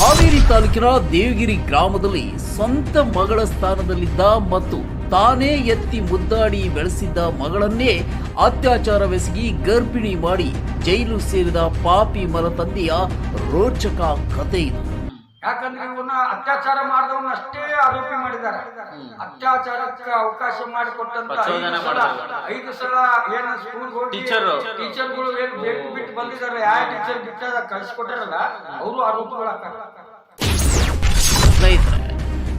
ಹಾವೇರಿ ತಾಲೂಕಿನ ದೇವಗಿರಿ ಗ್ರಾಮದಲ್ಲಿ ಸ್ವಂತ ಮಗಳ ಸ್ಥಾನದಲ್ಲಿದ್ದ ಮತ್ತು ತಾನೇ ಎತ್ತಿ ಮುದ್ದಾಡಿ ಬೆಳೆಸಿದ್ದ ಮಗಳನ್ನೇ ಅತ್ಯಾಚಾರವೆಸಗಿ ಗರ್ಭಿಣಿ ಮಾಡಿ ಜೈಲು ಸೇರಿದ ಪಾಪಿ ಮಲತಂದೆಯ ರೋಚಕ ಕಥೆ ಇದು. ಯಾಕಂದ್ರೆ ಇವನ್ನ ಅತ್ಯಾಚಾರ ಮಾಡಿದವನ್ನ ಅಷ್ಟೇ ಆರೋಪಿ ಮಾಡಿದ್ದಾರೆ ಅತ್ಯಾಚಾರಕ್ಕೆ ಅವಕಾಶ ಮಾಡಿಕೊಟ್ಟಂತ ಐದು ಸಲ. ಏನ ಸ್ಕೂಲ್ ಹೋಗಿ. ಟೀಚರ್ಗಳು ಏನು ಬೇಕು ಬಿಟ್ಟು ಬಂದಿದ್ದಾರೆ ಯಾವ ಟೀಚರ್ ಬಿಟ್ಟ ಕಳ್ಸಿಕೊಟ್ಟಾರಲ್ಲ ಅವರು ಆರೋಪಿಗಳಾಗ್ತಾರೆ ಸ್ನೇಹಿತರೆ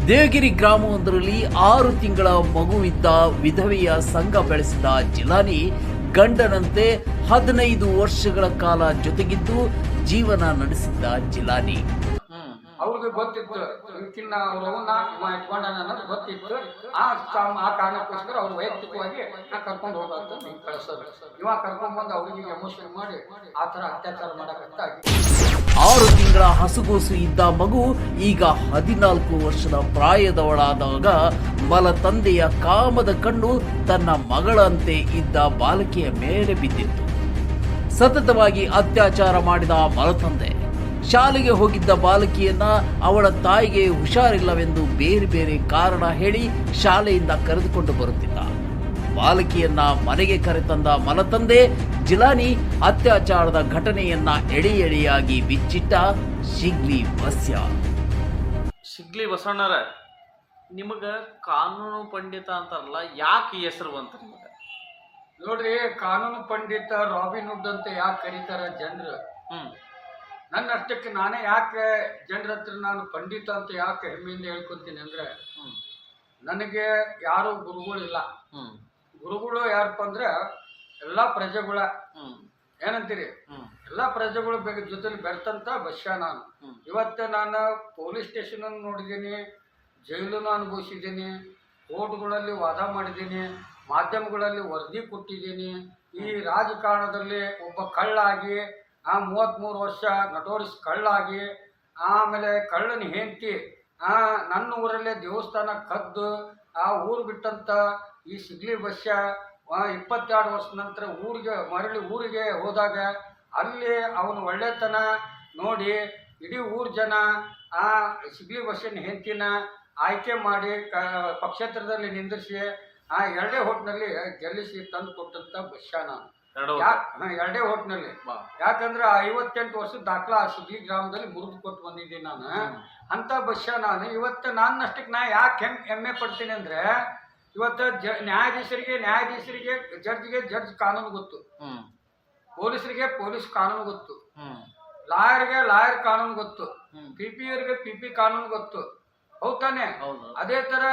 ದೇವಗಿರಿ ಗ್ರಾಮವೊಂದರಲ್ಲಿ ಆರು ತಿಂಗಳ ಮಗುವಿದ್ದ ವಿಧವೆಯ ಸಂಘ ಬೆಳೆಸಿದ ಜಿಲಾನಿ ಗಂಡನಂತೆ ಹದಿನೈದು ವರ್ಷಗಳ ಕಾಲ ಜೊತೆಗಿದ್ದು ಜೀವನ ನಡೆಸಿದ್ದ ಜಿಲಾನಿ ಅವ್ರಿಗೆ ಗೊತ್ತಿತ್ತು. ಇವಕ್ಕಿನ್ನ ಅವರು ಅವನ್ನ ಇವ ಇಟ್ಕೊಂಡ ಅನ್ನೋದು ಗೊತ್ತಿತ್ತು. ಆ ಆ ಕಾರಣಕ್ಕೋಸ್ಕರ ಅವ್ರು ವೈಯಕ್ತಿಕವಾಗಿ ನಾ ಕರ್ಕೊಂಡು ಹೋಗಂತ ನೀವು ಕಳಿಸೋದು. ಇವಾಗ ಕರ್ಕೊಂಡ್ ಬಂದು ಅವ್ರಿಗೆ ಎಮೋಷನ್ ಮಾಡಿ ಆ ತರ ಅತ್ಯಾಚಾರ ಮಾಡಕತ್ತ ಆರು ತಿಂಗಳ ಹಸುಗೂಸು ಇದ್ದ ಮಗು ಈಗ ಹದಿನಾಲ್ಕು ವರ್ಷದ ಪ್ರಾಯದವಳಾದಾಗ ಮಲ ತಂದೆಯ ಕಾಮದ ಕಣ್ಣು ತನ್ನ ಮಗಳಂತೆ ಇದ್ದ ಬಾಲಕಿಯ ಮೇಲೆ ಬಿದ್ದಿತ್ತು. ಸತತವಾಗಿ ಅತ್ಯಾಚಾರ ಮಾಡಿದ ಮಲತಂದೆ ಶಾಲೆಗೆ ಹೋಗಿದ್ದ ಬಾಲಕಿಯನ್ನ ಅವಳ ತಾಯಿಗೆ ಹುಷಾರಿಲ್ಲವೆಂದು ಬೇರೆ ಬೇರೆ ಕಾರಣ ಹೇಳಿ ಶಾಲೆಯಿಂದ ಕರೆದುಕೊಂಡು ಬರುತ್ತಿದ್ದ. ಬಾಲಕಿಯನ್ನ ಮನೆಗೆ ಕರೆತಂದ ಮಲತಂದೆ ಜಿಲಾನಿ ಅತ್ಯಾಚಾರದ ಘಟನೆಯನ್ನ ಎಳೆ ಎಳೆಯಾಗಿ ಬಿಚ್ಚಿಟ್ಟ ಶಿಗ್ಲಿ ಬಸ್ಯ. ಶಿಗ್ಲಿ ಬಸವಣ್ಣರ ನಿಮಗ ಕಾನೂನು ಪಂಡಿತ ಅಂತಾರಲ್ಲ ಯಾಕೆ ಈ ಹೆಸರು ಬಂತು ನಿಮಗೆ? ನೋಡ್ರಿ ಕಾನೂನು ಪಂಡಿತ ರಾಬಿನ್ ಹುಡ್ ಅಂತ ಯಾಕೆ ಕರೀತಾರ ಜನರು? ಹ್ಮ್. ನನ್ನ ಅಷ್ಟಕ್ಕೆ ನಾನೇ ಯಾಕೆ ಜನರ ಹತ್ರ ನಾನು ಪಂಡಿತ ಅಂತ ಯಾಕೆ ಹೆಮ್ಮೆಯಿಂದ ಹೇಳ್ಕೊತೀನಿ ಅಂದ್ರೆ ನನಗೆ ಯಾರು ಗುರುಗಳಿಲ್ಲ. ಇಲ್ಲ ಗುರುಗಳು ಯಾರಪ್ಪ ಅಂದ್ರೆ ಎಲ್ಲಾ ಪ್ರಜೆಗಳ. ಏನಂತೀರಿ? ಎಲ್ಲ ಪ್ರಜೆಗಳು ಬೇಗ ಜೊತೆಲಿ ಬೆರ್ತಂತ ಬಸ್ಯ ನಾನು. ಇವತ್ತು ನಾನು ಪೊಲೀಸ್ ಸ್ಟೇಷನ್ ನೋಡಿದ್ದೀನಿ ಜೈಲನ್ನು ಅನುಭವಿಸಿದ್ದೀನಿ ಕೋರ್ಟ್ಗಳಲ್ಲಿ ವಾದ ಮಾಡಿದ್ದೀನಿ ಮಾಧ್ಯಮಗಳಲ್ಲಿ ವರದಿ ಕೊಟ್ಟಿದ್ದೀನಿ. ಈ ರಾಜಕಾರಣದಲ್ಲಿ ಒಬ್ಬ ಕಳ್ಳಾಗಿ ಆ ಮೂವತ್ತ್ಮೂರು ವರ್ಷ ನಟೋರಿಸ್ ಕಳ್ಳಾಗಿ, ಆಮೇಲೆ ಕಳ್ಳನ ಹೆಂಡತಿ, ಆ ನನ್ನ ಊರಲ್ಲೇ ದೇವಸ್ಥಾನ ಕದ್ದು, ಆ ಊರು ಬಿಟ್ಟಂತ ಈ ಸಿಗ್ಲಿ ಬಸ್ಯ ಇಪ್ಪತ್ತೆರಡು ವರ್ಷ ನಂತರ ಊರಿಗೆ, ಮರಳಿ ಊರಿಗೆ ಹೋದಾಗ ಅಲ್ಲಿ ಅವನ ಒಳ್ಳೆತನ ನೋಡಿ ಇಡೀ ಊರ್ ಜನ ಆ ಸಿಗ್ಲಿ ಬಸ್ಸಿನ ಹೆಂಡತಿನ ಆಯ್ಕೆ ಮಾಡಿ ಕ, ಪಕ್ಷೇತ್ರದಲ್ಲಿ ನಿಂದಿರಿಸಿ, ಆ ಎರಡೇ ಹೋಟ್ನಲ್ಲಿ ಗೆಲ್ಲಿಸಿ ತಂದು ಕೊಟ್ಟಂತ ಬಸ್ಯ ನಾನು. ಎರಡು ಹೋಟ್ನಲ್ಲಿ. ಯಾಕಂದ್ರೆ ಐವತ್ತೆಂಟು ವರ್ಷದ ದಾಖಲಾ ಸುದ್ದಿ ಗ್ರಾಮದಲ್ಲಿ ಮುರಿದು ಕೊಟ್ಟು ಬಂದಿದ್ದೀನಿ ನಾನು. ಅಂತ ಬಸ್ಯ ನಾನು ಇವತ್ತು ನನ್ನಷ್ಟಕ್ಕೆ ನಾ ಯಾಕೆ ಹೆಮ್ ಹೆಮ್ಮೆ ಪಡ್ತೀನಿ ಅಂದ್ರೆ ಇವತ್ತು ಜ ನ್ಯಾಯಾಧೀಶರಿಗೆ ನ್ಯಾಯಾಧೀಶರಿಗೆ ಜಡ್ಜ್ಗೆ ಜಡ್ಜ್ ಕಾನೂನು ಗೊತ್ತು. ಪೊಲೀಸರಿಗೆ ಪೊಲೀಸ್ ಕಾನೂನು ಗೊತ್ತು. ಲಾಯರ್ಗೆ ಲಾಯರ್ ಕಾನೂನು ಗೊತ್ತು. ಪಿ ಪಿ ಅವರಿಗೆ ಪಿ ಪಿ ಕಾನೂನು ಗೊತ್ತು. ಹೌದಾನೆ ತಾನೆ? ಅದೇ ತರ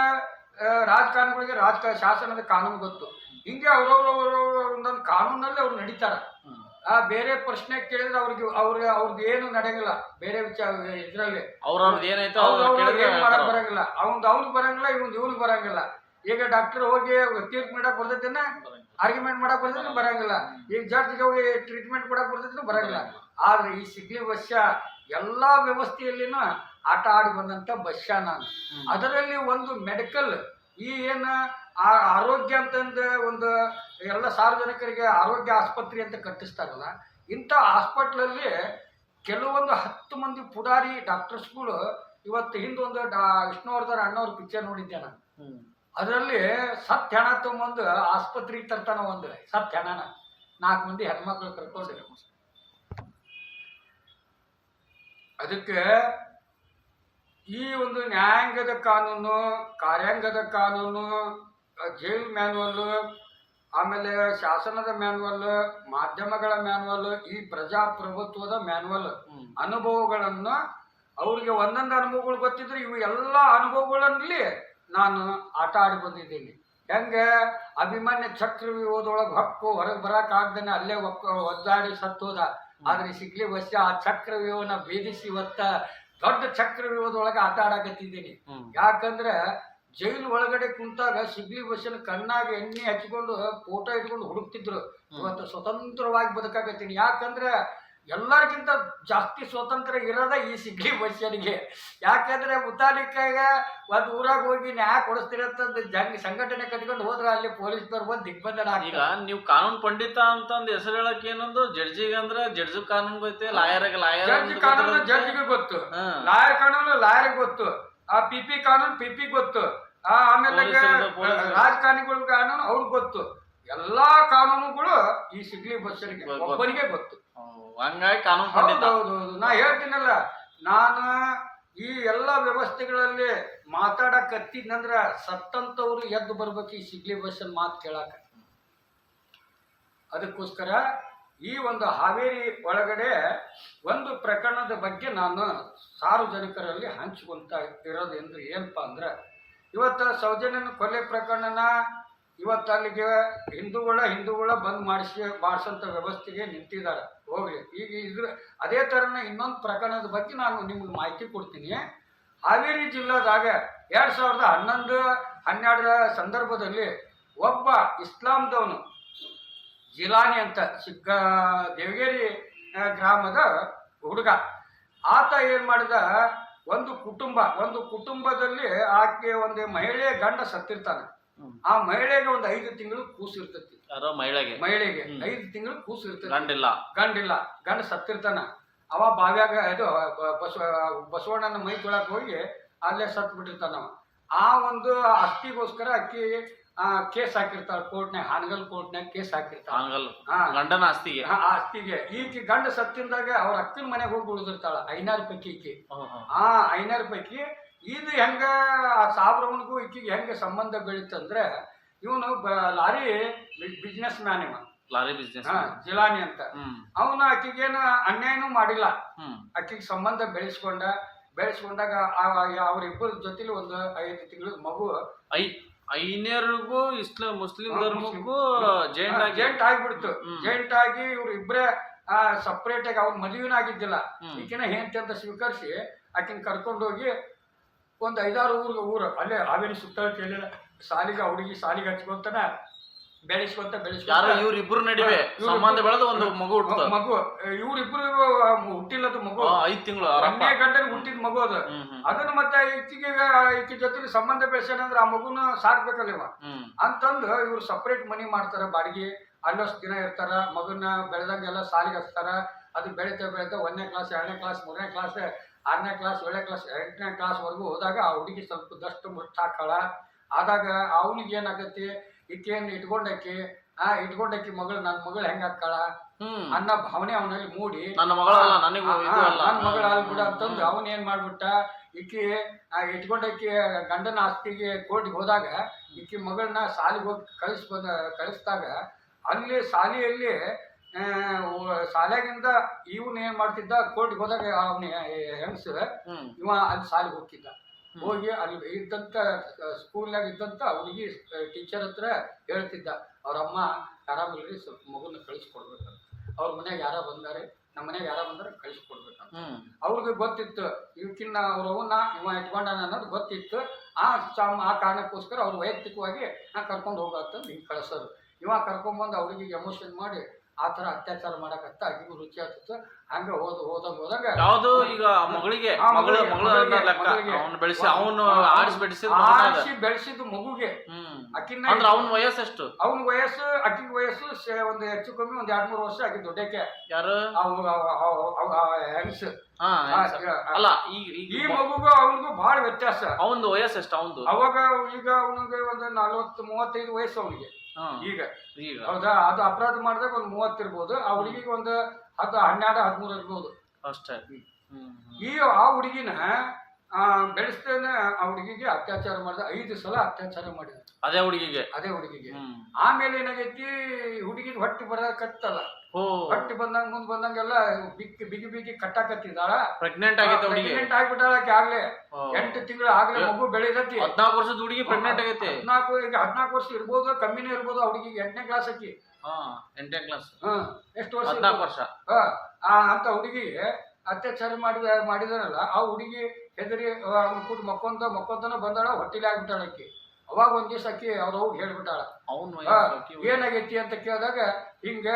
ರಾಜಕಾರಣಗಳಿಗೆ ರಾಜಕ ಶಾಸನದ ಕಾನೂನು ಗೊತ್ತು. ಹಿಂಗೆ ಅವ್ರವ್ರ ಒಂದೊಂದು ಕಾನೂನಲ್ಲಿ ಅವ್ರು ನಡೀತಾರ. ಆ ಬೇರೆ ಪ್ರಶ್ನೆ ಕೇಳಿದ್ರೆ ಅವ್ರಿಗೆ ಅವ್ರಿಗೆ ಅವ್ರದ್ದು ಏನು ನಡೆಯಂಗಿಲ್ಲ. ಬೇರೆ ವಿಚಾರ ಇದ್ರಲ್ಲಿ. ಅವ್ರವ್ರದ್ದು ಏನಾಯ್ತು ಏನ್ ಮಾಡಕ್ ಬರಂಗಿಲ್ಲ. ಅವ್ನ್ ಅವ್ನಿಗೆ ಬರಂಗಿಲ್ಲ ಇವ್ನ್ ಇವ್ನಿಗೆ ಬರಂಗಿಲ್ಲ. ಈಗ ಡಾಕ್ಟರ್ ಹೋಗಿ ತೀರ್ಪು ಮಾಡಕ್ ಬರ್ತೈತೇನ? ಆರ್ಗ್ಯುಮೆಂಟ್ ಮಾಡಕ್ ಬರ್ತೈತಿ ಬರಂಗಿಲ್ಲ. ಈಗ ಜಡ್ಜ್ಗೆ ಹೋಗಿ ಟ್ರೀಟ್ಮೆಂಟ್ ಕೊಡಕ್ ಬರ್ತೈತಿ ಬರಂಗಿಲ್ಲ. ಆದ್ರೆ ಈ ಸಿಗ್ಲಿ ವರ್ಷ ಎಲ್ಲಾ ವ್ಯವಸ್ಥೆಯಲ್ಲಿನೂ ಆಟ ಆಡಿ ಬಂದಂತ ಬಸ್ಯ ನಾನು. ಅದರಲ್ಲಿ ಒಂದು ಮೆಡಿಕಲ್ ಈ ಏನ ಆ ಆರೋಗ್ಯ ಅಂತಂದ ಒಂದು ಎಲ್ಲ ಸಾರ್ವಜನಿಕರಿಗೆ ಆರೋಗ್ಯ ಆಸ್ಪತ್ರೆ ಅಂತ ಕಟ್ಟಿಸ್ತಾರಲ್ಲ ಇಂಥ ಹಾಸ್ಪಿಟ್ಲಲ್ಲಿ ಕೆಲವೊಂದು ಹತ್ತು ಮಂದಿ ಪುಡಾರಿ ಡಾಕ್ಟರ್ಸ್ಗಳು ಇವತ್ತು ಹಿಂದೊಂದು ಡಾ ವಿಷ್ಣುವರ್ಧನ್ ಅಣ್ಣವ್ರ ಪಿಕ್ಚರ್ ನೋಡಿದ್ದೆ ನಾನು. ಅದರಲ್ಲಿ ಸತ್ ಹೆಣ ತಗೊಂಬಂದು ಆಸ್ಪತ್ರೆಗೆ ತರ್ತಾನ ಒಂದು ಸತ್ ಹೆಣನ ನಾಲ್ಕು ಮಂದಿ ಹೆಣ್ಮಕ್ಳು ಕರ್ಕೊಂಡಿರ ಅದಕ್ಕೆ ಈ ಒಂದು ನ್ಯಾಯಾಂಗದ ಕಾನೂನು ಕಾರ್ಯಾಂಗದ ಕಾನೂನು ಜೈಲ್ ಮ್ಯಾನ್ವಲ್ ಆಮೇಲೆ ಶಾಸನದ ಮ್ಯಾನ್ವಲ್ ಮಾಧ್ಯಮಗಳ ಮ್ಯಾನ್ವಲ್ ಈ ಪ್ರಜಾಪ್ರಭುತ್ವದ ಮ್ಯಾನ್ವಲ್. ಅನುಭವಗಳನ್ನು ಅವ್ರಿಗೆ ಒಂದೊಂದು ಅನುಭವಗಳು ಗೊತ್ತಿದ್ರೆ ಇವು ಎಲ್ಲ ಅನುಭವಗಳಲ್ಲಿ ನಾನು ಆಟ ಆಡಿ ಬಂದಿದ್ದೀನಿ. ಹೆಂಗೆ? ಅಭಿಮನ್ಯ ಚಕ್ರವ್ಯೂಹದೊಳಗೆ ಹೊಕ್ಕು ಹೊರಗೆ ಬರಕ್ ಆಗ್ದೇನೆ ಅಲ್ಲೇ ಒದ್ದಾಡಿ ಸತ್ತೋದ. ಆದ್ರೆ ಸಿಗ್ಲಿ ವರ್ಷ ಆ ಚಕ್ರವ್ಯೂಹನ ಭೇದಿಸಿ ಇವತ್ತ ದೊಡ್ಡ ಚಕ್ರವ್ಯೂಹದೊಳಗೆ ಆಟ ಆಡಕತ್ತಿದ್ದೀನಿ. ಯಾಕಂದ್ರೆ ಜೈಲು ಒಳಗಡೆ ಕುಂತಾಗ ಸಿಗ್ಲಿ ಬಸ್ಸಿನ ಕಣ್ಣಾಗ ಎಣ್ಣೆ ಹಚ್ಕೊಂಡು ಫೋಟೋ ಇಟ್ಕೊಂಡು ಹುಡುಕ್ತಿದ್ರು. ಇವತ್ತು ಸ್ವತಂತ್ರವಾಗಿ ಬದುಕಾಕತ್ತೀನಿ. ಯಾಕಂದ್ರೆ ಎಲ್ಲರಿಗಿಂತ ಜಾಸ್ತಿ ಸ್ವತಂತ್ರ ಇರೋದ ಈ ಸಿಗ್ಲಿ ಬಸ್ಸನಿಗೆ ಯಾಕಂದ್ರೆ ಮುತಾಲಿಕಾಗ ಒಂದ್ ಊರಾಗ ಹೋಗಿ ನ್ಯಾಯ ಕೊಡಿಸ್ತೀರ ಅಂತಂದು ಜಂಗ್ ಸಂಘಟನೆ ಕಟ್ಕೊಂಡು ಹೋದ್ರೆ ಅಲ್ಲಿ ಪೊಲೀಸ್ ಬಂದು ದಿಗ್ಬಂಧನ ಈಗ ನೀವು ಕಾನೂನು ಪಂಡಿತ ಅಂತಂದ್ ಹೆಸರು ಹೇಳಕ್ ಏನಂದ್ರು ಜಡ್ಜಿಗೆ ಅಂದ್ರೆ ಜಡ್ಜ್ ಕಾನೂನು ಗೊತ್ತೇ ಲಾಯರ್ಗೆ ಲಾಯರ್ ಜಡ್ಜ್ ಕಾನೂನು ಜಡ್ಜ್ಗೆ ಗೊತ್ತು. ಲಾಯರ್ ಕಾನೂನು ಲಾಯರ್ ಗೊತ್ತು. ಆ ಪಿ ಪಿ ಕಾನೂನು ಪಿ ಪಿ ಗೊತ್ತು. ಆ ಆಮೇಲೆ ರಾಜಕಾರಣಿಗಳ ಕಾನೂನು ಅವ್ರಿಗೆ ಗೊತ್ತು. ಎಲ್ಲಾ ಕಾನೂನುಗಳು ಈ ಸಿಗ್ಲಿ ಬಸ್ಸರಿಗೆ. ಒಬ್ಬನಿಗೆ ಗೊತ್ತು. ಹಂಗಾಗಿ ಕಾನೂನು ನಾ ಹೇಳ್ತೀನಲ್ಲ ನಾನು ಈ ಎಲ್ಲ ವ್ಯವಸ್ಥೆಗಳಲ್ಲಿ ಮಾತಾಡಕ್ ಹತ್ತಿದ್ನಂದ್ರ ಸತ್ತಂತವ್ರು ಎದ್ದು ಬರ್ಬೇಕು ಈ ಸಿಗ್ಲಿ ಬಸ್ಸನ್ ಮಾತು ಕೇಳಾಕ. ಅದಕ್ಕೋಸ್ಕರ ಈ ಒಂದು ಹಾವೇರಿ ಒಳಗಡೆ ಒಂದು ಪ್ರಕರಣದ ಬಗ್ಗೆ ನಾನು ಸಾರ್ವಜನಿಕರಲ್ಲಿ ಹಂಚ್ಕೊಂತ ಇರೋದು ಅಂದ್ರೆ ಏನಪ್ಪ ಅಂದ್ರೆ, ಇವತ್ತು ಸೌಜನ್ಯನ ಕೊಲೆ ಪ್ರಕರಣನ ಇವತ್ತು ಅಲ್ಲಿಗೆ ಹಿಂದೂಗಳ ಹಿಂದೂಗಳ ಬಂದ್ ಮಾಡಿಸಿ ಮಾಡಿಸೋಂಥ ವ್ಯವಸ್ಥೆಗೆ ನಿಂತಿದ್ದಾರೆ. ಹೋಗ್ಲಿ. ಈಗ ಇದ್ರ ಅದೇ ಥರನೇ ಇನ್ನೊಂದು ಪ್ರಕರಣದ ಬಗ್ಗೆ ನಾನು ನಿಮ್ಗೆ ಮಾಹಿತಿ ಕೊಡ್ತೀನಿ. ಹಾವೇರಿ ಜಿಲ್ಲಾದಾಗ ಎರಡು ಸಾವಿರದ ಹನ್ನೊಂದು ಹನ್ನೆರಡರ ಸಂದರ್ಭದಲ್ಲಿ ಒಬ್ಬ ಇಸ್ಲಾಂದವನು ಜಿಲಾನಿ ಅಂತ ಸಿಕ್ಕ ದೇವಗೇರಿ ಗ್ರಾಮದ ಹುಡುಗ. ಆತ ಏನು ಮಾಡಿದ ಒಂದು ಕುಟುಂಬ ಒಂದು ಕುಟುಂಬದಲ್ಲಿ ಆಕೆ ಒಂದು ಮಹಿಳೆ ಗಂಡ ಸತ್ತಿರ್ತಾನೆ. ಆ ಮಹಿಳೆಗೆ ಒಂದು ಐದು ತಿಂಗಳು ಕೂಸು ಇರ್ತೈತಿ ಯಾರೋ ಮಹಿಳೆಗೆ. ಮಹಿಳೆಗೆ. ಐದು ತಿಂಗಳು ಕೂಸು ಇರ್ತೈತಿ ಗಂಡಿಲ್ಲ. ಗಂಡಿಲ್ಲ. ಗಂಡ ಸತ್ತಿರ್ತಾನ. ಅವ ಬಾವ್ಯಾಗ ಇದು ಬಸವ ಬಸವಣ್ಣನ ಮೈ ತೊಳಕ್ ಹೋಗಿ ಅಲ್ಲೇ ಸತ್ ಬಿಟ್ಟಿರ್ತಾನವ ಆ ಒಂದು ಅಕ್ಕಿಗೋಸ್ಕರ ಅಕ್ಕಿ ಕೇಸ್ ಹಾಕಿರ್ತಾಳ ಕೋರ್ಟ್ನ್ಯಾಗ ಹಾನಗಲ್ ಕೋರ್ಟ್ನ್ಯಾಗ ಕೇಸ್ ಹಾಕಿರ್ತಾರೆ ಹಾನಗಲ್ ಹಾ. ಗಂಡನ ಆಸ್ತಿಗೆ. ಆ ಆಸ್ತಿಗೆ. ಈಕಿ ಗಂಡ ಸತ್ತಿಂದಾಗ ಅವ್ರ ಅಕ್ಕನ ಮನೆಗೆ ಹೋಗಿ ಉಳಿದಿರ್ತಾಳ ಐನಾರು ಪೈಕಿ ಈಕಿ. ಆ ಐನಾರು ಪೈಕಿ ಇದು ಹೆಂಗ ಆ ಸಾಬ್ರವನಿಗೂ ಈಕಿಗೆ ಹೆಂಗ ಸಂಬಂಧ ಬೆಳೀತಂದ್ರೆ ಇವನು ಲಾರಿ ಬಿಸ್ನೆಸ್ ಮ್ಯಾನ್ ಇವ. ಲಾರಿ ಬಿಸ್ನೆಸ್ ಹಾ, ಜಿಲಾನಿ ಅಂತ. ಹ್ಮ್. ಅವನು ಆಕಿಗೇನ ಅನ್ಯಾಯನೂ ಮಾಡಿಲ್ಲ. ಹ್ಮ್. ಆಕಿಗೆ ಸಂಬಂಧ ಬೆಳೆಸ್ಕೊಂಡ ಬೆಳೆಸ್ಕೊಂಡಾಗ ಅವರಿಬ್ಬರ ಜೊತೆಲಿ ಒಂದು ಐದು ತಿಂಗಳ ಮಗು ಐ ಐನ್ಯರಿಗೂ ಇಸ್ಲಾಂ ಮುಸ್ಲಿಂ ಧರ್ಮಕ್ಕೂ ಜೈಂಟ್ ಆಗಿ ಜೇಂಟ್ ಆಗ್ಬಿಡ್ತು ಹ್ಮ್. ಜೇಂಟ್ ಆಗಿ ಇವ್ರು ಇಬ್ಬರೇ ಸಪ್ರೇಟ್ ಆಗಿ ಅವ್ರ ಮದುವೆನ ಆಗಿದ್ದಿಲ್ಲ. ಈಕಿನ ಹೆಂಡತಿ ಅಂತ ಸ್ವೀಕರಿಸಿ ಆಕಿನ ಕರ್ಕೊಂಡೋಗಿ ಒಂದು ಐದಾರು ಊರಿಗೆ ಊರು ಅಲ್ಲೇ ಹಾವೇರಿ ಸುತ್ತ ಸಾಲಿಗ ಆ ಹುಡುಗಿ ಸಾಲಿಗೆ ಹಚ್ಕೊಂತಾನ ಬೆಳೆಸ್ಕೊಂತ ಯಾರೋ ಬೆಳೆಸ್ಕೊಂತ ಇವ್ರಿಬ್ರು ನಡುವೆ ಇವ್ರಿಬ್ರು- ಸಂಬಂಧ ಬೆಳೆದು ಒಂದು ಮಗು ಹುಟ್ಟ ಮಗು ಇವ್ರಿಬ್ರು ಹುಟ್ಟಿಲ್ಲದ ಮಗು. ಐದ್ ತಿಂಗಳು ಅವರಪ್ಪ ಗಂಟೆ ಹುಟ್ಟಿದ ಮಗು ಅದು. ಹ್ಮ್ ಹ್ಮ್. ಅದನ್ನ ಮತ್ತೆ ಈಕಿಗೆ ಈಕಿ ಜೊತೆ ಸಂಬಂಧ ಬೆಳೆಸ್ಯಾನಂದ್ರೆ ಆ ಮಗುನ ಸಾಕ್ಬೇಕಲ್ಲ ಇವ ಹ್ಮ್. ಅಂತಂದು ಇವ್ರು ಸಪ್ರೇಟ್ ಮನಿ ಮಾಡ್ತಾರ ಬಾಡಿಗೆ. ಅಲ್ಲಷ್ಟು ದಿನ ಇರ್ತಾರ ಮಗನ ಬೆಳೆದಂಗೆಲ್ಲ ಸಾಲಿಗೆ ಹಚ್ತಾರ. ಅದು ಬೆಳಿತಾ ಬೆಳಿತಾ ಒಂದನೇ ಕ್ಲಾಸ್ ಎರಡನೇ ಕ್ಲಾಸ್ ಮೂರನೇ ಕ್ಲಾಸ್ ಆರನೇ ಕ್ಲಾಸ್ ಏಳನೇ ಕ್ಲಾಸ್ ಎಂಟನೇ ಕ್ಲಾಸ್ ವರೆಗೂ ಹೋದಾಗ ಆ ಹುಡುಗಿ ಸ್ವಲ್ಪ ದಷ್ಟು ಮುಟ್ಟ ಹಾಕಳ ಆದಾಗ ಅವನಿಗೆ ಏನಾಗತ್ತೆ ಈಕೆಯನ್ನು ಇಟ್ಕೊಂಡಕ್ಕೆ ಆ ಇಟ್ಕೊಂಡಕ್ಕೆ ಮಗಳು ನನ್ನ ಮಗಳು ಹೆಂಗ ಹಾಕಾಳ ಅನ್ನ ಭಾವನೆ ಅವನಲ್ಲಿ ಮೂಡಿ. ನನ್ನ ಮಗಳಲ್ಲ ನನಗೂ ನನ್ನ ಮಗಳ ಆಗ್ಬಿಡ ಅಂತಂದು ಅವನ್ ಏನ್ ಮಾಡ್ಬಿಟ್ಟ ಇಕ್ಕಿ ಆ ಇಟ್ಕೊಂಡಕ್ಕಿ ಗಂಡನ ಆಸ್ತಿಗೆ ಕೋರ್ಟ್ಗೆ ಹೋದಾಗ ಇಕ್ಕಿ ಮಗಳನ್ನ ಸಾಲಿಗೆ ಹೋಗಿ ಕಳಿಸ್ ಬಂದ ಕಳಿಸ್ದಾಗ ಅಲ್ಲಿ ಸಾಲಿಯಲ್ಲಿ ಶಾಲೆಗಿಂದ ಇವನ್ ಏನ್ ಮಾಡ್ತಿದ್ದ ಕೋರ್ಟ್ಗೆ ಹೋದಾಗ ಅವನ ಹೆಂಗ್ಸ್ ಇವ ಅಲ್ಲಿ ಸಾಲಿಗೆ ಹೋಗ್ತಿದ್ದ. ಹೋಗಿ ಅಲ್ಲಿ ಇದ್ದಂತ ಸ್ಕೂಲ್ನಾಗ ಇದ್ದಂತ ಹುಡುಗಿ ಟೀಚರ್ ಹತ್ರ ಹೇಳ್ತಿದ್ದ ಅವ್ರ ಅಮ್ಮ ಆರಾಮಿಲ್ರಿ ಸ್ವಲ್ಪ ಮಗುನ ಕಳಿಸ್ಕೊಡ್ಬೇಕಂತ ಅವ್ರ ಮನ್ಯಾಗ ಯಾರ ಬಂದಾರೆ ನಮ್ಮ ಮನೆಗೆ ಯಾರ ಬಂದಾರೆ ಕಳಿಸ್ಕೊಡ್ಬೇಕಂತ ಅವ್ರಿಗೆ ಗೊತ್ತಿತ್ತು ಇವಕ್ಕಿನ್ನ ಅವ್ರವನ್ನ ಇವ ಇಟ್ಕೊಂಡಾನ ಅನ್ನೋದು ಗೊತ್ತಿತ್ತು. ಆ ಸಾಮ್ ಆ ಕಾರಣಕ್ಕೋಸ್ಕರ ಅವ್ರು ವೈಯಕ್ತಿಕವಾಗಿ ನಾ ಕರ್ಕೊಂಡು ಹೋಗತ್ತಂದು ಹಿಂಗೆ ಕಳ್ಸೋದು ಇವ ಕರ್ಕೊಂಬಂದು ಅವ್ರಿಗೆ ಎಮೋಷನ್ ಮಾಡಿ ಆ ಥರ ಅತ್ಯಾಚಾರ ಮಾಡಕತ್ತ ಆಕಿಗೂ ರುಚಿ ಆಗ್ತಿತ್ತು ಹಂಗ ಹೋದ ಹೋದಂಗ ಹೋದಂಗ ಯಾವ್ದು ಈಗ ಮಗಳಿಗೆ ಆ ಮಗಳು ಮಗಳಿಗೆ, ಮಗಳು ಮಗಳಿಗೆ, ಲೆಕ್ಕ. ಮಗಳಿಗೆ. ಅವನು ಬೆಳೆಸಿ ಅವನು ಆಡಿಸಿ. ಆರಿಸಿ ಬೆಳೆಸಿದ ಮಗುಗೆ. ಹ್ಮ್. ಅಕ್ಕಿನ ಅಂದ್ರೆ ಅವನ ವಯಸ್ಸೆಷ್ಟು ಅವನ ವಯಸ್ಸು ಅಕ್ಕಿನ ವಯಸ್ಸು ಸೆ- ಒಂದು ಹೆಚ್ಚು ಕಮ್ಮಿ ಒಂದು ಎರಡ್ ಮೂರು ವರ್ಷ ಆಕಿ ದೊಡ್ಡಕ್ಕೆ. ಯಾರು? ಹೆಂಗ್ಸ್. ಹಾ ಅಲ್ಲ ಈ ಈಗ ಮಗುಗೂ ಅವನಿಗೂ ಬಹಳ ವ್ಯತ್ಯಾಸ. ವಯಸ್ಸು ವಯಸ್ಸೆಷ್ಟು ಅವಂದು ಅವಾಗ ಈಗ ಅವನಿಗೆ ಒಂದು ನಲ್ವತ್ತು ಮೂವತ್ತೈದು ವಯಸ್ಸು ಅವನಿಗೆ. ಈಗ. ಈಗ. ಹೌದಾ? ಅದು ಅಪರಾಧ ಮಾಡಿದಾಗ ಒಂದು ಮೂವತ್ತಿರ್ಬೋದು ಆ ಹುಡುಗಿಗೆ ಒಂದು ಹತ್ತು ಹನ್ನೆರಡು ಹದಿಮೂರು ಇರ್ಬೋದು. ಅಷ್ಟೇ. ಈ ಆ ಹುಡುಗಿನ ಆ, ಬೆಳೆಸ್ತೇನೆ ಆ ಹುಡುಗಿಗೆ ಅತ್ಯಾಚಾರ ಮಾಡಿದ ಐದು ಸಲ ಅತ್ಯಾಚಾರ ಮಾಡಿದ. ಅದೇ ಹುಡುಗಿಗೆ. ಅದೇ ಹುಡುಗಿಗೆ. ಆಮೇಲೆ ಏನಾಗೈತಿ? ಹುಡುಗಿನ ಹೊಟ್ಟೆ ಬರಕತ್ತಲ್ಲ. ಹೊಟ್ಟೆ ಬಂದಂಗ ಮುಂದ್ ಬಂದಂಗೆಲ್ಲ ಬಿಕ್ಕಿ ಬಿಗಿ ಬಿಗಿ ಕಟ್ಟಾಕತ್ತಿದ್ದಾಳ. ಪ್ರೆಗ್ನೆಂಟ್ ಆಗೈತೆ ಹುಡುಗಿ ಪ್ರೆಗ್ನೆಂಟ್ ಆಗ್ಬಿಟ್ಟಾಳ ಆಕೆ ಆಗ್ಲೇ. ಓ. ಎಂಟು ತಿಂಗಳು ಆಗ್ಲೇ ಮಗು ಬೆಳೆದತಿ. ಹದ್ನಾಕ್ ವರ್ಷದ ಹುಡುಗಿ ಪ್ರೆಗ್ನೆಂಟ್ ಆಗೈತೆ. ಹದಿನಾಲ್ಕು ಈಗ ಹದಿನಾಲ್ಕು ವರ್ಷ ಇರ್ಬೋದು ಕಮ್ಮಿನೇ ಇರ್ಬೋದು ಹುಡುಗಿಗೆ ಎಂಟನೇ ಕ್ಲಾಸ್ ಅಕ್ಕಿ ಹಾ ಎಂಟನೇ ಕ್ಲಾಸ್ ಹ್ಮ್ ಎಷ್ಟು ವರ್ಷ ಹದ್ನಾಲ್ಕು? ವರ್ಷ. ಹಾ, ಅಂತ ಹುಡುಗಿಗೆ ಅತ್ಯಾಚಾರ ಮಾಡಿದ ಮಾಡಿದಾರಲ್ಲ ಆ ಹುಡುಗಿ ಹೆದರಿ ಅವ್ನು ಕೂತ್ ಮಕ್ಕೊಂತ ಮಕ್ಕೊಂತನ ಬಂದಾಳ ಹೊಟ್ಟಿಲಿ ಆಗ್ಬಿಟ್ಟಾಳ ಆಕಿ. ಅವಾಗ ಒಂದ್ ದಿವಸ ಅಕ್ಕಿ ಅವ್ರ ಹೋಗಿ ಹೇಳ್ಬಿಟ್ಟಾಳ. ಅವನು ಏನಾಗೈತಿ ಅಂತ ಕೇಳಿದಾಗ ಹಿಂಗ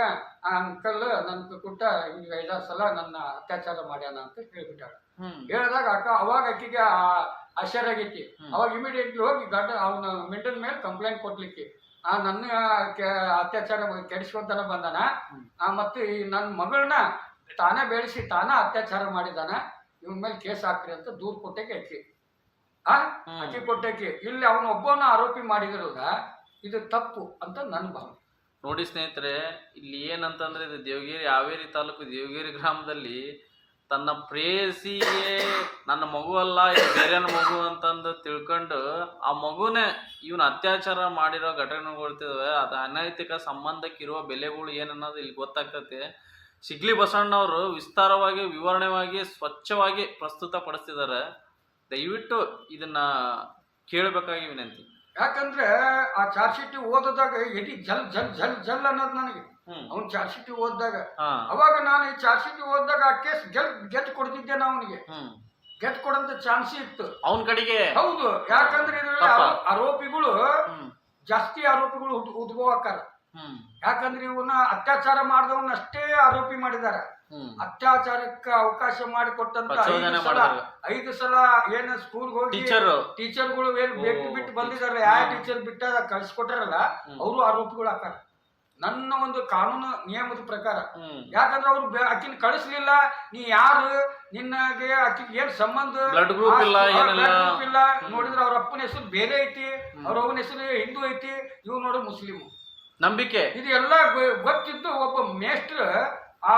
ಆ ಅಂಕಲ್ ನನ್ ಕುಟ್ಟ ಹಿಂಗ ಐದಾರು ಸಲ ನನ್ನ ಅತ್ಯಾಚಾರ ಮಾಡ್ಯಾನ ಅಂತ ಹೇಳ್ಬಿಟ್ಟಾಳ. ಹೇಳಿದಾಗ ಅಕ್ಕ ಅವಾಗ ಅಕ್ಕಿಗೆ ಆ- ಆಶ್ಚರ್ಯ ಆಗೈತಿ. ಅವಾಗ ಇಮಿಡಿಯೇಟ್ಲಿ ಹೋಗಿ ಗಂಡ ಅವನ ಮೆಂಟಲ್ ಮೇಲೆ ಕಂಪ್ಲೇಂಟ್ ಕೊಡ್ಲಿಕ್ಕೆ ಆ ನನ್ನ ಅತ್ಯಾಚಾರ ಕೆಡಿಸ್ಕೊಂತನ ಬಂದಾನ. ಆ ಮತ್ತೆ ಈ ನನ್ನ ಮಗಳನ್ನ ತಾನೇ ಬೆಳೆಸಿ ತಾನ ಅತ್ಯಾಚಾರ ಮಾಡಿದಾನ. ಇವನ್ ಮೇಲೆ ಕೇಸ್ ಹಾಕ್ರಿ ಅಂತ ದೂರ್ ಕೊಟ್ಟೆ ಅಕ್ಕಿ ಆ ಅಕ್ಕಿ ಕೊಟ್ಟಕ್ಕೆ. ಇಲ್ಲಿ ಅವನ ಒಬ್ಬನ ಆರೋಪಿ ಮಾಡಿದಿರೋದ ಇದು ತಪ್ಪು ಅಂತ ನನ್ನ ಭಾವನೆ. ನೋಡಿ ಸ್ನೇಹಿತರೆ ಇಲ್ಲಿ ಏನಂತಂದ್ರೆ ಇದು ದೇವಗಿರಿ ಹಾವೇರಿ ತಾಲೂಕು ದೇವಗಿರಿ ಗ್ರಾಮದಲ್ಲಿ ತನ್ನ ಪ್ರೇಯಸಿಗೆ ನನ್ನ ಮಗು ಅಲ್ಲ ಇದು ಬೇರೆನ ಮಗು ಅಂತಂದು ತಿಳ್ಕೊಂಡು ಆ ಮಗುನೇ ಇವನ್ ಅತ್ಯಾಚಾರ ಮಾಡಿರೋ ಘಟನೆಗೊಳ್ತಿದಾವೆ ಅದು ಅನೈತಿಕ ಸಂಬಂಧಕ್ಕಿರುವ ಬೆಲೆಗಳು ಏನನ್ನೋದು ಇಲ್ಲಿ ಗೊತ್ತಾಗ್ತತೆ. ಶಿಗ್ಲಿ ಬಸಣ್ಣವರು ವಿಸ್ತಾರವಾಗಿ ವಿವರಣೆವಾಗಿ ಸ್ವಚ್ಛವಾಗಿ ಪ್ರಸ್ತುತಪಡಿಸ್ತಿದ್ದಾರೆ. ದಯವಿಟ್ಟು ಇದನ್ನ ಕೇಳಬೇಕಾಗಿ ವಿನಂತಿ. ಯಾಕಂದ್ರೆ ಆ ಚಾರ್ಜ್ ಶೀಟ್ ಓದಿದಾಗ ಎಡಿ ಜಲ್ ಜಲ್ ಜಲ್ ಜಲ್ ಅನ್ನೋದು ನನಗೆ. ಅವ್ನು ಚಾರ್ಜ್ ಶೀಟ್ ಓದಿದಾಗ. ಅವಾಗ ನಾನು ಈ ಚಾರ್ಜ್ ಶೀಟ್ ಓದಿದಾಗ ಆ ಕೇಸ್ ಗೆಲ್ ಗೆಟ್ ಕೊಡ್ತಿದ್ದೆ ನಾ ಅವನಿಗೆ. ಗೆಟ್ ಕೊಡಂತ ಚಾನ್ಸ್ ಇತ್ತು. ಅವನ ಕಡೆಗೆ ಹೌದು. ಯಾಕಂದ್ರೆ ಇದ್ರಲ್ಲಿ ಆರೋಪಿಗಳು ಜಾಸ್ತಿ ಆರೋಪಿಗಳು ಉದ್ಭವ ಯಾಕಂದ್ರೆ ಇವನ್ನ ಅತ್ಯಾಚಾರ ಮಾಡಿದವನ್ನ ಅಷ್ಟೇ ಆರೋಪಿ ಮಾಡಿದಾರ. ಹ್ಮ್ ಅತ್ಯಾಚಾರಕ್ಕೆ ಅವಕಾಶ ಮಾಡಿಕೊಟ್ಟಂತ ಪ್ರಚೋದನೆ ಐದು ಸಲ ಮಾಡಿದಾರೆ. ಐದು ಸಲ ಏನ ಸ್ಕೂಲ್ ಹೋಗಿ ಟೀಚರ್. ಟೀಚರ್ಗಳು ಏನ್ ಬಿಟ್ಟು ಬಿಟ್ಟು ಬಂದಿದಾರಲ್ಲ ಯಾವ ಟೀಚರ್ ಬಿಟ್ಟ ಕಳ್ಸಿಕೊಟ್ಟಾರಲ್ಲ ಅವರು ಆರೋಪಿಗಳು ಹಾಕಾರ ನನ್ನ ಒಂದು ಕಾನೂನು ನಿಯಮದ ಪ್ರಕಾರ. ಯಾಕಂದ್ರೆ ಅವ್ರು ಬೆ- ಆಕಿನ ಕಳಿಸ್ಲಿಲ್ಲ ನೀ ಯಾರು ನಿನ್ನಗೆ ಆಕಿಗೆ ಏನ್ ಸಂಬಂಧ? Blood group ಇಲ್ಲ, ಆ, blood ಏನಿಲ್ಲ. group ಇಲ್ಲ. ನೋಡಿದ್ರೆ ಅವ್ರ ಅಪ್ಪನ ಹೆಸರು ಬೇರೆ ಐತಿ ಅವ್ರ ಅವನ ಹೆಸರು ಹಿಂದೂ ಐತಿ. ಇವ್ ನೋಡು ಮುಸ್ಲಿಮ್. ನಂಬಿಕೆ. ಇದು ಎಲ್ಲ ಗೊ- ಗೊತ್ತಿದ್ದು ಒಬ್ಬ ಮೇಸ್ಟ್ರ್ ಆ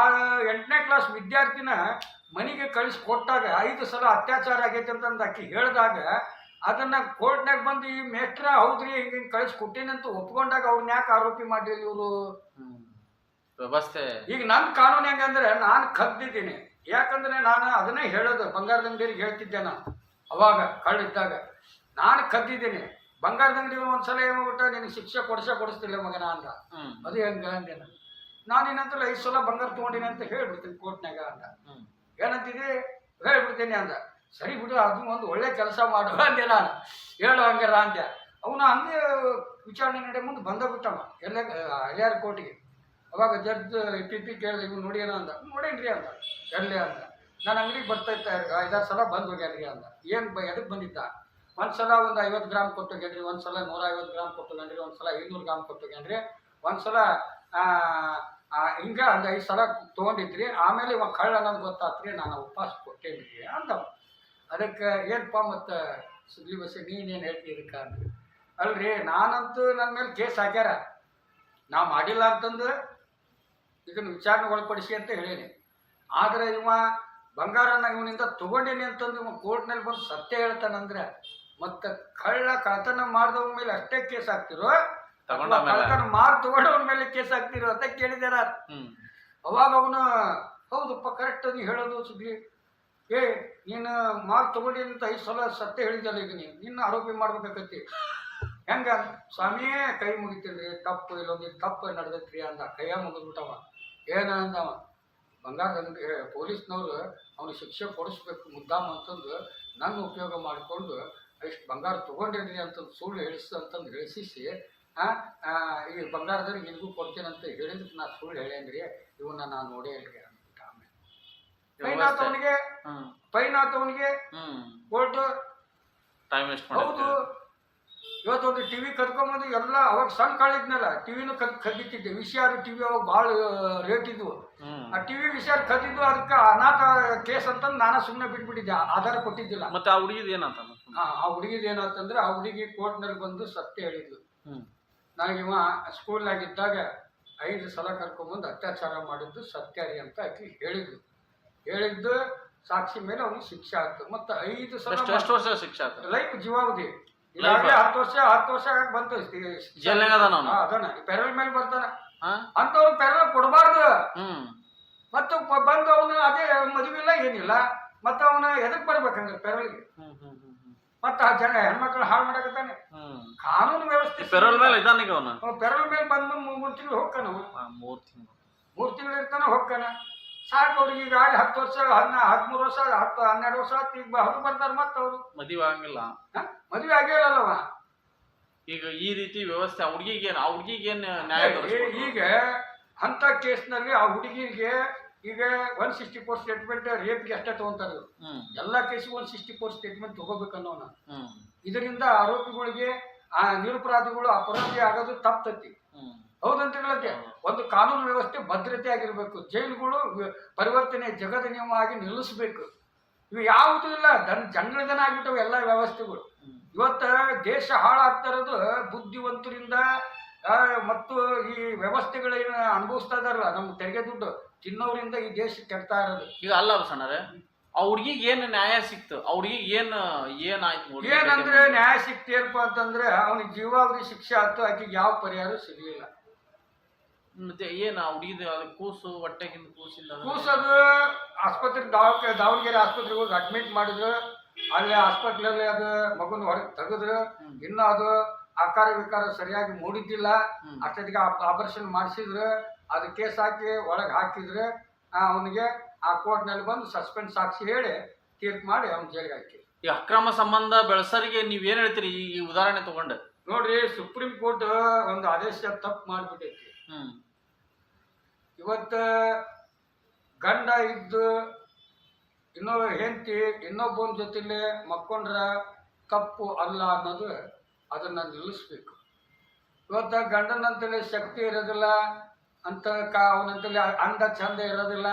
ಎಂಟನೇ ಕ್ಲಾಸ್ ವಿದ್ಯಾರ್ಥಿನ ಮನೆಗೆ ಕಳಿಸಿ ಕೊಟ್ಟಾಗ ಐದು ಸಲ ಅತ್ಯಾಚಾರ ಆಗೈತೆ ಅಂತಂದು ಆಕಿ ಹೇಳಿದಾಗ ಅದನ್ನ ಕೋರ್ಟ್ನಾಗ ಬಂದು ಈ ಮೇಷ್ಟ್ರ ಹೌದ್ರಿ ಹಿಂಗೆ ಹಿಂಗ್ ಕಳಿಸಿ ಕೊಟ್ಟೇನೆ ಅಂತ ಒಪ್ಕೊಂಡಾಗ ಅವ್ರನ್ನ ಯಾಕೆ ಆರೋಪಿ ಮಾಡಿಲ್ಲ ಇವರು? ವ್ಯವಸ್ಥೆ. ಈಗ ನನ್ನ ಕಾನೂನು ಹೆಂಗಂದ್ರೆ ನಾನು ಕದ್ದಿದ್ದೀನಿ. ಯಾಕಂದ್ರೆ ನಾನು ಅದನ್ನೇ ಹೇಳೋದು ಬಂಗಾರದ ಅಂಗಡಿಯರಿಗೆ ಹೇಳ್ತಿದ್ದೆ ನಾನು ಅವಾಗ ಕಳ್ಳಿದ್ದಾಗ. ನಾನು ಕದ್ದಿದ್ದೀನಿ. ಬಂಗಾರದ ಅಂಗಡಿ ಒಂದ್ಸಲ ಏನಾಗ್ಬಿಟ್ಟ ನಿನಗೆ ಶಿಕ್ಷೆ ಕೊಡಿಸೇ ಕೊಡಿಸ್ತಿಲ್ಲ ಮಗನ ಅಂದ. ಅದು ಹೆಂಗ ಅಂದೆ ನಾನು ನಾನು ಏನಂತಲ್ಲ ಐದು ಸಲ ಬಂಗಾರ ತೊಗೊಂಡಿನಿ ಅಂತ ಹೇಳ್ಬಿಡ್ತೀನಿ ಕೋರ್ಟ್ನಾಗ ಅಂದ ಹ್ಮ್. ಏನಂತಿದೆ? ಹೇಳ್ಬಿಡ್ತೀನಿ ಅಂದ. ಸರಿ ಬಿಡು ಅದು ಒಂದು ಒಳ್ಳೆ ಕೆಲಸ ಮಾಡು ಅಂದೆ ನಾನು. ಹೇಳು ಹಂಗಾರ ಅಂದೆ. ಅವನು ಹಂಗೆ ವಿಚಾರಣೆ ನಡೆ ಮುಂದೆ ಬಂದ ಬಿಟ್ಟವ ಎಲ್ಲ ಹರಿಯಾರ ಕೋರ್ಟಿಗೆ. ಅವಾಗ ಜಡ್ಜ್ ಪಿ ಪಿ ಕೇಳಿದೆ ಇವ್ನು ನೋಡಿ ಏನೋ ಅಂದ. ನೋಡೇನ್ರಿ ಅಂದ. ಎಲ್ಲೇ ಅಂದ. ನಾನು ಅಂಗಡಿಗೆ ಬರ್ತಾ ಇದ್ದೆ ಐದಾರು ಸಲ ಬಂದು ಹೋಗ್ಯಾನ್ರಿ ಅಂದ. ಏನು ಬ ಎದಕ್ಕೆ ಬಂದಿದ್ದ? ಒಂದು ಸಲ ಒಂದು ಐವತ್ತು ಗ್ರಾಮ್ ಕೊಟ್ಟು ಹೋಗ್ಯಾನ್ರಿ ಒಂದು ಸಲ ನೂರ ಐವತ್ತು ಗ್ರಾಮ್ ಕೊಟ್ಟು ಹೋಗ್ಯಾನ್ರಿ ಒಂದು ಸಲ ಐನೂರು ಗ್ರಾಮ್ ಕೊಟ್ಟು ಹೋಗ್ಯಾನ್ರಿ. ಒಂದು ಸಲ ಹಿಂಗ ಒಂದು ಐದು ಸಲ ತೊಗೊಂಡಿದ್ರಿ, ಆಮೇಲೆ ಇವಾಗ ಕಳ್ಳ ಅನ್ನೋದು ಗೊತ್ತಾತ್ರಿ, ನಾನು ಉಪವಾಸ ಕೊಟ್ಟೇನ್ರಿ ಅಂತ ಅದಕ್ಕೆ ಏನಪ್ಪ ಮತ್ತು ಸುದ್ದಿ ಬಸ್ಸಿ ನೀನೇನು ಹೇಳ್ತಿ ಇದಕ್ಕೆ ಅಂದ್ರಿ ಅಲ್ರಿ, ನಾನಂತೂ ನನ್ನ ಮೇಲೆ ಕೇಸ್ ಹಾಕ್ಯಾರ. ನಾ ಮಾಡಿಲ್ಲ ಅಂತಂದು ಇದನ್ನು ವಿಚಾರಣೆ ಒಳಪಡಿಸಿ ಅಂತ ಹೇಳೀನಿ. ಆದರೆ ಇವ ಬಂಗಾರನ ಇವನಿಂದ ತಗೊಂಡೇನಿ ಅಂತಂದು ಇವ ಕೋರ್ಟ್ನಲ್ಲಿ ಬಂದು ಸತ್ಯ ಹೇಳ್ತಾನಂದ್ರೆ, ಮತ್ತು ಕಳ್ಳ ಕಳ್ತನ ಮಾಡಿದವನ ಮೇಲೆ ಅಷ್ಟೇ ಕೇಸ್ ಹಾಕ್ತಿರೋ ಕಳ್ತನ ಮಾರ್ ತಗೊಂಡವನ ಮೇಲೆ ಕೇಸ್ ಹಾಕ್ತಿರೋ ಅಂತ ಕೇಳಿದಾರ. ಅವಾಗ ಅವನು ಹೌದಪ್ಪ ಕರೆಕ್ಟ್ ನೀ ಹೇಳೋದು ಸುದ್ದಿ. ಏ ನೀನು ಮಾಲ್ ತಗೊಂಡಿ ಅಂತ ಐದು ಸಲ ಸತ್ಯ ಹೇಳಿದಲ್ಲ ಈಗ ನೀನು. ನಿನ್ನ ಆರೋಪಿ ಮಾಡ್ಬೇಕಾಗತ್ತಿ. ಹೆಂಗ? ಸ್ವಾಮಿಯೇ ಕೈ ಮುಗಿತೀರಿ ತಪ್ಪು ಇಲ್ಲೊಂದು ತಪ್ಪು ನಡೆದೈತ್ರಿ ಅಂದ. ಕೈಯ ಮುಗಿದ್ಬಿಟ್ಟವ. ಏನ ಅಂದವ? ಬಂಗಾರದ ಅಂಗಡಿ ಪೊಲೀಸ್ನವ್ರು ಅವ್ನಿಗೆ ಶಿಕ್ಷೆ ಕೊಡಿಸ್ಬೇಕು ಮುದ್ದಾಮ ಅಂತಂದು ನನ್ನ ಉಪಯೋಗ ಮಾಡಿಕೊಂಡು ಇಷ್ಟು ಬಂಗಾರ ತಗೊಂಡಿರಿ ಅಂತಂದು ಸುಳ್ಳು ಹೇಳಿಸ್ ಅಂತಂದು ಹೇಳಿಸಿ ಈ ಬಂಗಾರದಲ್ಲಿ ನಿನಗೂ ಕೊಡ್ತೀನಂತ ಅಂತ ಹೇಳಿದಕ್ಕೆ ನಾ ಸುಳ್ಳು ಹೇಳೇನ್ರಿ ಇವನ್ನ ನಾ ನೋಡೇ ಅಂತ ಅಂದ್ಬಿಟ್ಟ ಆಮೇಲೆ. ಹ್ಮ್. ಫೈನ್ ಕೋರ್ಟ್ ಟೈಮ್ ವೇಸ್ಟ್ ಹೌದು. ಇವತ್ತು ಒಂದು ಟಿವಿ ಕದ್ಕೊಂಬಂದು ಎಲ್ಲ ಅವಾಗ ಸಣ್ಣ ಕಾಳಿದ್ನಲ್ಲ ಟಿವಿನೂ ಕದ್ ಕದ್ದಿತ್ತಿದ್ದೆ ವಿಷಯ ಟಿವಿ ಅವಾಗ ಭಾಳ ರೇಟ್ ಇದ್ವು. ಆ ಟಿವಿ ವಿಷಯ ಕದ್ದಿದ್ದು ಅದಕ್ಕೆ ಅನಾಥ ಕೇಸ್ ಅಂತಂದು ನಾನು ಸುಮ್ಮನೆ ಬಿಟ್ಬಿಟ್ಟಿದ್ದೆ. ಆಧಾರ ಕೊಟ್ಟಿದ್ದಿಲ್ಲ. ಮತ್ತೆ ಆ ಹುಡುಗಿದ ಏನಂತ? ಆ ಆ ಏನಂತಂದ್ರೆ ಆ ಹುಡುಗಿ ಕೋರ್ಟ್ನಲ್ಲಿ ಬಂದು ಸತ್ಯ ಹೇಳಿದ್ಲು. ಹ್ಮ್ ನನಗೆ ಇವ ಸ್ಕೂಲ್ನಾಗಿದ್ದಾಗ ಐದು ಸಲ ಕರ್ಕೊಂಬಂದು ಅತ್ಯಾಚಾರ ಮಾಡಿದ್ದು ಸತ್ಯ ರೀ ಅಂತ ಆಕೆ ಹೇಳಿದ್ಲು. ಹೇಳಿದ್ದು ಸಾಕ್ಷಿ ಮೇಲೆ ಅವನು ಶಿಕ್ಷೆ ಆಯ್ತು ಮತ್ತೆ ಐದು ಸಲ ಎಷ್ಟು ವರ್ಷ ಶಿಕ್ಷೆ ಆತ? ಲೈಫ್ ಜೀವಾವಧಿ. ಇಲ್ಲಾಗಲೇ ಹತ್ತು ವರ್ಷ ಹತ್ತು ವರ್ಷ ಬಂತು. ಅದನ್ನ ಅದಾನ? ಪೆರಲ್ ಮೇಲೆ ಬರ್ತಾನ. ಅಂತ ಅಂತವ್ರು ಪೆರಲ್ ಕೊಡಬಾರ್ದು. ಹ್ಮ್. ಮತ್ತು ಬಂದು ಅವನು ಅದೇ ಮದುವೆ ಇಲ್ಲ ಏನಿಲ್ಲ. ಮತ್ತೆ ಅವನ ಎದಕ್ ಬರ್ಬೇಕಂದ್ರೆ ಪೆರಲ್ಗೆ ಮತ್ತೆ ಆ ಜನ ಹೆಣ್ಮಕ್ಳು ಹಾಳು ಮಾಡಕತ್ತಾನೆ. ಕಾನೂನು ವ್ಯವಸ್ಥೆ ಪೆರೋಲ್ ಮೇಲೆ ಇದ್ದಾನೀಗ ಅವನು. ಪೆರಲ್ ಮೇಲೆ ಬಂದು ಮೂ- ಮೂರು ತಿಂಗಳು ಹೋಗ್ತಾನ ಮೂರು ತಿಂಗಳು. ಮೂರು ತಿಂಗಳು ಇರ್ತಾನೆ ಹೋಗ್ತಾನ. ಸಾಕು ಅವ್ರಿಗೆ ಈಗ ಆಗಿ ಹತ್ತು ವರ್ಷ ಹನ್ನ ಹದಿಮೂರು ವರ್ಷ ಹತ್ತು ಹನ್ನೆರಡು ವರ್ಷ ಆತು ಈಗ ಹೊರಗೆ ಬರ್ತಾರೆ ಮತ್ತೆ ಅವರು. ಮದುವೆ ಆಗಂಗಿಲ್ಲ. ಮದುವೆ ಆಗೇ ಇಲ್ಲಲ್ಲವ ಈಗ ಈ ರೀತಿ ವ್ಯವಸ್ಥೆ ಆ ಹುಡುಗಿಗೆ ಆ ಹುಡುಗಿಗೆ ಏನ್ ನ್ಯಾಯ ಈಗ ಅಂತ ಕೇಸ್ನಲ್ಲಿ ಆ ಹುಡುಗಿಗೆ ಈಗ ಒನ್ ಸಿಕ್ಸ್ಟಿ ಫೋರ್ ಸ್ಟೇಟ್ಮೆಂಟ್ ರೇಪ್ಗೆ ಅಷ್ಟೇ ತಗೊಂತಾರೆ ಎಲ್ಲ ಕೇಸು ಒನ್ ಸಿಕ್ಸ್ಟಿ ಫೋರ್ ಸ್ಟೇಟ್ಮೆಂಟ್ ತಗೋಬೇಕನ್ನೋನ ಇದರಿಂದ ಆರೋಪಿಗಳಿಗೆ ಆ ನಿರಪರಾಧಿಗಳು ಅಪರಾಧಿ ಆಗೋದು ತಪ್ಪತೈತಿ ಹೌದಂತ ಹೇಳಕ್ಕೆ ಒಂದು ಕಾನೂನು ವ್ಯವಸ್ಥೆ ಭದ್ರತೆ ಆಗಿರ್ಬೇಕು. ಜೈಲುಗಳು ಪರಿವರ್ತನೆ ಜಗದ ನಿಯಮ ಆಗಿ ನಿಲ್ಲಿಸ್ಬೇಕು. ಇವು ಯಾವುದೂ ಇಲ್ಲ. ದನ್ ಜಂಗಳದನ ಆಗ್ಬಿಟ್ಟವು ಎಲ್ಲ ವ್ಯವಸ್ಥೆಗಳು. ಇವತ್ತ ದೇಶ ಹಾಳಾಗ್ತಾ ಇರೋದು ಬುದ್ಧಿವಂತರಿಂದ ಮತ್ತು ಈ ವ್ಯವಸ್ಥೆಗಳೇನು ಅನುಭವಿಸ್ತಾ ಇದಾರಲ್ಲ ನಮ್ಮ ತೆರಿಗೆ ದುಡ್ಡು. ತಿನ್ನೋರಿಂದ ಈ ದೇಶ ಕೆಡ್ತಾ ಇರೋದು. ಈಗ ಅಲ್ಲ ಆ ಹುಡುಗಿಗೆ ಏನು ನ್ಯಾಯ ಸಿಕ್ತು? ಹುಡುಗಿಗೆ ಏನ್ ಏನಾಯ್ತು ಏನಂದ್ರೆ ನ್ಯಾಯ ಸಿಕ್ತೇನಪ್ಪ ಅಂತಂದ್ರೆ ಅವನಿಗೆ ಜೀವಾವಧಿ ಶಿಕ್ಷೆ ಆಯ್ತು ಆಕೆಗೆ ಯಾವ ಪರಿಹಾರ ಸಿಗಲಿಲ್ಲ. ಮತ್ತೆ ಏನು ಆ ಹುಡುಗಿದ ಅದು ಕೂಸು ಹೊಟ್ಟೆಗಿಂದ ಕೂಸಿಲ್ಲ ಅದು? ಕೂಸದು ಆಸ್ಪತ್ರೆಗೆ ದಾವಕ್ಕೆ ದಾವಣಗೆರೆ ಆಸ್ಪತ್ರೆಗೆ ಹೋಗಿ ಅಡ್ಮಿಟ್ ಮಾಡಿದ್ರು. ಅಲ್ಲಿ ಆಸ್ಪತ್ರೆಯಲ್ಲಿ ಅದು ಮಗುನ ಹೊರಗೆ ತೆಗೆದ್ರು. ಇನ್ನೂ ಅದು ಆಕಾರ ವಿಕಾರ ಸರಿಯಾಗಿ ಮೂಡಿದ್ದಿಲ್ಲ. ಅಷ್ಟೊತ್ತಿಗೆ ಆಪರೇಷನ್ ಮಾಡಿಸಿದ್ರು. ಅದು ಕೇಸ್ ಹಾಕಿ ಒಳಗೆ ಹಾಕಿದ್ರೆ ಅವನಿಗೆ ಆ ಕೋರ್ಟ್ನಲ್ಲಿ ಬಂದು ಸಸ್ಪೆಂಡ್ ಸಾಕ್ಷಿ ಹೇಳಿ ತೀರ್ಪು ಮಾಡಿ ಅವ್ನು ಜೈಲಿಗೆ ಹಾಕಿ. ಈ ಅಕ್ರಮ ಸಂಬಂಧ ಬೆಳೆಸರಿಗೆ ನೀವು ಏನು ಹೇಳ್ತೀರಿ? ಈ ಈ ಉದಾಹರಣೆ ತಗೊಂಡು. ನೋಡ್ರಿ ಸುಪ್ರೀಂ ಕೋರ್ಟ್ ಒಂದು ಆದೇಶ ತಪ್ಪು ಮಾಡಿಬಿಟ್ಟೈತಿ. ಹ್ಮ್. ಇವತ್ತು ಗಂಡ ಇದ್ದು ಇನ್ನೊ ಹೆಂಡತಿ ಇನ್ನೊಬ್ಬನ ಜೊತೆಲೆ ಮಕ್ಕೊಂಡ್ರ ತಪ್ಪು ಅಲ್ಲ ಅನ್ನೋದು ಅದನ್ನ ನಿಲ್ಲಿಸ್ಬೇಕು. ಇವತ್ತು ಗಂಡನಂತಲೇ ಶಕ್ತಿ ಇರೋದಿಲ್ಲ ಅಂತ ಕಾ ಅವನಂತಲ್ಲಿ ಅಂದ ಚಂದ ಇರೋದಿಲ್ಲ.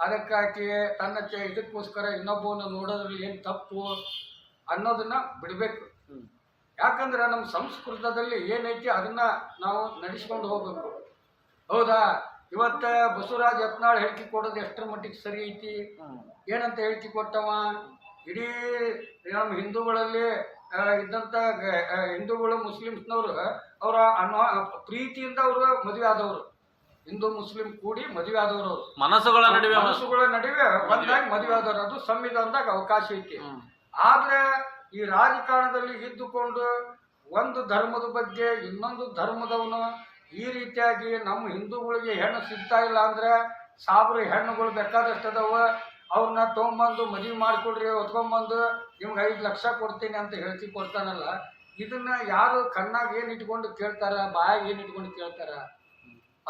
ಅದಕ್ಕಾಗಿ ತನ್ನ ಚ ಇದಕ್ಕೋಸ್ಕರ ಇನ್ನೊಬ್ಬನ ನೋಡೋದ್ರಲ್ಲಿ ಏನು ತಪ್ಪು ಅನ್ನೋದನ್ನ ಬಿಡಬೇಕು. ಯಾಕಂದ್ರೆ ನಮ್ಮ ಸಂಸ್ಕೃತದಲ್ಲಿ ಏನೈತಿ ಅದನ್ನ ನಾವು ನಡೆಸ್ಕೊಂಡು ಹೋಗ್ಬೇಕು. ಹೌದಾ? ಇವತ್ತ ಬಸವರಾಜ್ ಯತ್ನಾಳ್ ಹೇಳಿಕೆ ಕೊಡೋದು ಎಷ್ಟರ ಮಟ್ಟಿಗೆ ಸರಿ ಐತಿ? ಏನಂತ ಹೇಳಿಕೆ ಕೊಟ್ಟವ? ಇಡೀ ನಮ್ಮ ಹಿಂದೂಗಳಲ್ಲಿ ಇದ್ದಂಥ ಹಿಂದೂಗಳು ಮುಸ್ಲಿಮ್ಸ್ನವರು ಅವರ ಅನ್ವ ಪ್ರೀತಿಯಿಂದ ಅವರು ಮದುವೆ ಆದವರು. ಹಿಂದೂ ಮುಸ್ಲಿಂ ಕೂಡಿ ಮದುವೆ ಆದವರು ಮನಸ್ಸುಗಳ ನಡುವೆ ಮನಸ್ಸು. ಮನಸ್ಸುಗಳ ನಡುವೆ ಒಂದಾಗಿ ಮದುವೆ. ಆದವರು ಅದು ಸಂವಿಧಾನದಾಗ ಅವಕಾಶ ಐತಿ. ಆದ್ರೆ ಈ ರಾಜಕಾರಣದಲ್ಲಿ ಇದ್ದುಕೊಂಡು ಒಂದು ಧರ್ಮದ ಬಗ್ಗೆ ಇನ್ನೊಂದು ಧರ್ಮದವನು ಈ ರೀತಿಯಾಗಿ ನಮ್ಮ ಹಿಂದೂಗಳಿಗೆ ಹೆಣ್ಣು ಸಿಗ್ತಾ ಇಲ್ಲ ಅಂದ್ರೆ ಸಾವಿರ ಹೆಣ್ಣುಗಳು ಬೇಕಾದಷ್ಟು ಅದಾವ. ಅವ್ರನ್ನ ತೊಗೊಂಬಂದು ಮದುವೆ ಮಾಡ್ಕೊಡ್ರಿ ಹೊತ್ಕೊಂಬಂದು ನಿಮ್ಗೆ ಐದು ಲಕ್ಷ ಕೊಡ್ತೀನಿ ಅಂತ ಹೇಳ್ತಿ ಕೊಡ್ತಾನಲ್ಲ. ಇದನ್ನ ಯಾರು ಕಣ್ಣಾಗ ಏನು ಇಟ್ಕೊಂಡು ಕೇಳ್ತಾರ ಬಾಯಾಗ ಏನು ಇಟ್ಕೊಂಡು ಕೇಳ್ತಾರ?